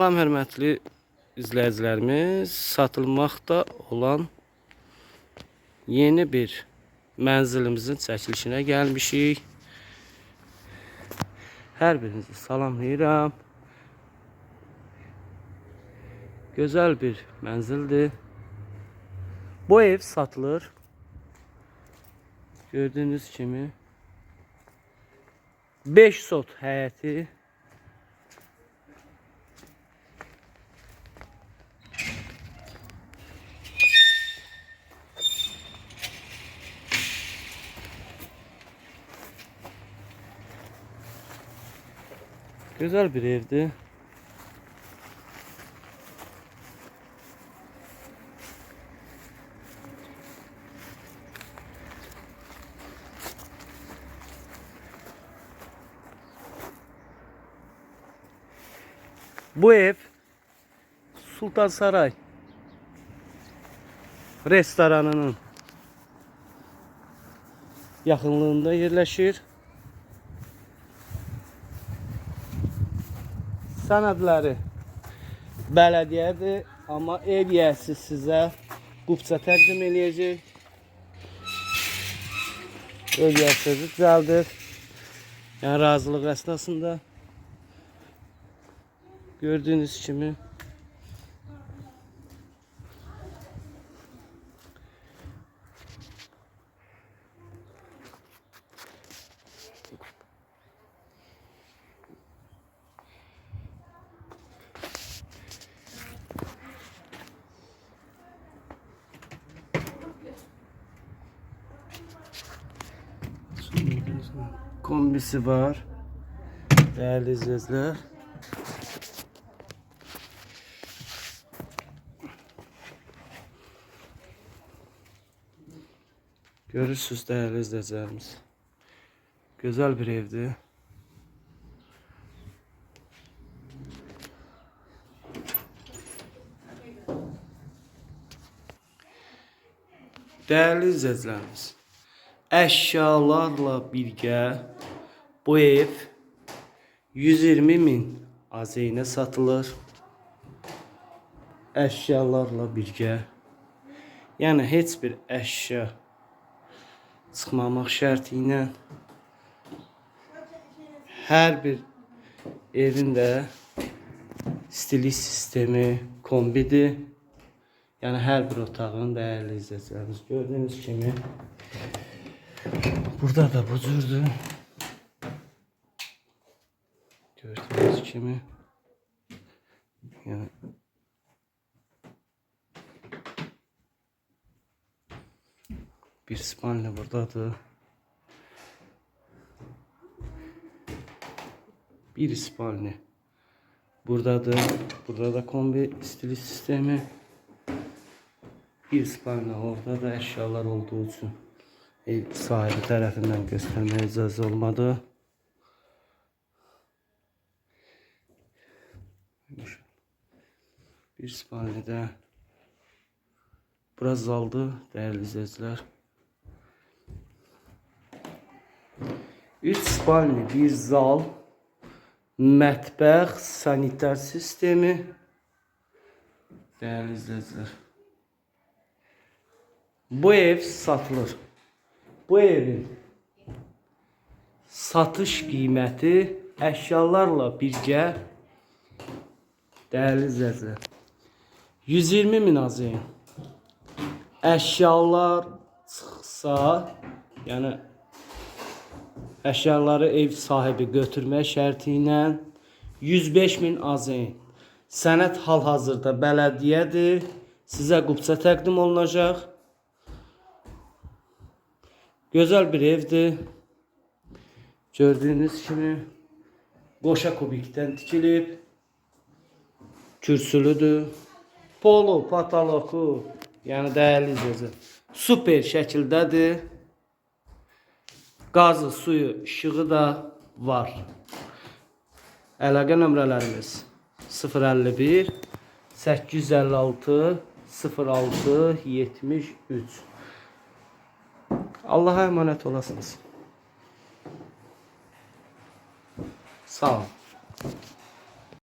Salam hörmətli izləyicilərimiz, satılmaqda olan yeni bir mənzilimizin çəkilişinə gəlmişik. Hər birinizi salamlayıram. Gözəl bir mənzildir. Bu ev satılır. Gördüyünüz kimi 5 sot həyəti Güzel bir evdi. Bu ev Sultan Saray restoranının yakınlığında yerleşir. Sənədləri bələdiyyədir, amma ev yiyəsi sizə qubça təqdim eləyəcək. Ev yiyəsi düzəldir. Yəni razılıq əsnasında gördüyünüz kimi kombisi var. Değerli izleyiciler. Görürsünüz değerli izleyicilerimiz. Güzel bir evdi. Değerli izleyicilerimiz. Əşyalarla birgə bu ev 120 min azeynə satılır. Əşyalarla birgə. Yəni heç bir əşya çıxmamaq şərti ilə hər bir evin də stili sistemi kombidir. Yəni hər bir otağın dəyərli izləyicilərimiz gördüyünüz kimi Burada da cürdür. Gördüğünüz kimi. Yani bir spanlı buradadır. Bir spanlı buradadır. Burada da kombi stili sistemi. Bir spanlı orada da eşyalar olduğu için ev sahibi tarafından göstermeye icazı olmadı. Bir spalnide biraz aldı değerli izleyiciler. 3 spalni, bir zal, mətbəx, sanitar sistemi. Değerli izleyiciler. Bu ev satılır. Bu evin satış qiyməti əşyalarla birgə dəyərli izləyicilər 120 min azın. Əşyalar çıxsa, yəni əşyaları ev sahibi götürmək şərti ilə 105 min azın. Sənəd hal-hazırda bələdiyyədir. Sizə qubça təqdim olunacaq. Güzel bir evdi. Gördüğünüz gibi qoşa kubikten tikilib. Kürsülüdür. Polo, pataloku, yəni dəyərli izləyicilər. Super şəkildədir. Qazı, suyu, işığı da var. Əlaqə nömrələrimiz 051 856 06 73 Allah'a emanet olasınız. Sağ olun.